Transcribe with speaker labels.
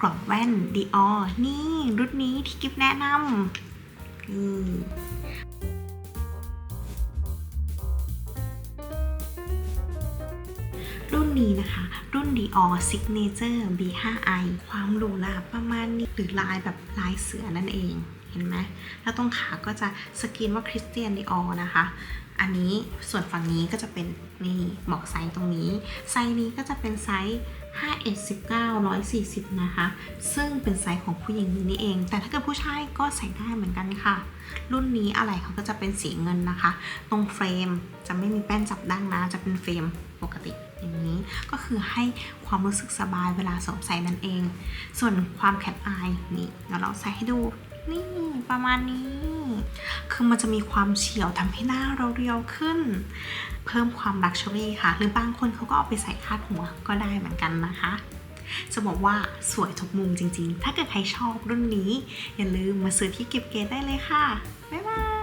Speaker 1: กรอบแว่น Dior นี่รุ่นนี้ที่กิฟแนะนำ รุ่นนี้นะคะ รุ่น Dior Signature B5i ความหรูหราประมาณนี้หรือลายแบบลายเสือนั่นเอง เห็นไหม แล้วตรงขาก็จะสกรีนว่าคริสเตียนดิออนะคะ อันนี้ส่วนฝั่งนี้ก็จะเป็นนี่บอกไซส์ตรงนี้ ไซส์นี้ก็จะเป็นไซส์5 1 19 140 นะคะ ซึ่งเป็นไซส์ของผู้หญิงนี่เอง แต่ถ้าเกิดผู้ชายก็ใส่ได้เหมือนกันค่ะ รุ่นนี้อะไรเขาก็จะเป็นสีเงินนะคะ ตรงเฟรมจะไม่มีแป้นจับดั้งนะ จะเป็นเฟรมปกติ ก็คือให้ความรู้สึกสบายเวลาสวมใส่นั่นเอง ส่วนความแคปอายนี่เดี๋ยวเราใส่ให้ดูนี่ประมาณนี้ คือมันจะมีความเฉียวทำให้หน้าเราเรียวขึ้น เพิ่มความลักชัวรี่ค่ะ หรือบางคนเขาก็เอาไปใส่คาดหัวก็ได้เหมือนกันนะคะ จะบอกว่าสวยทุกมุมจริงๆ ถ้าเกิดใครชอบรุ่นนี้ อย่าลืมมาซื้อที่เก็บเกรดได้เลยค่ะ บ๊ายบาย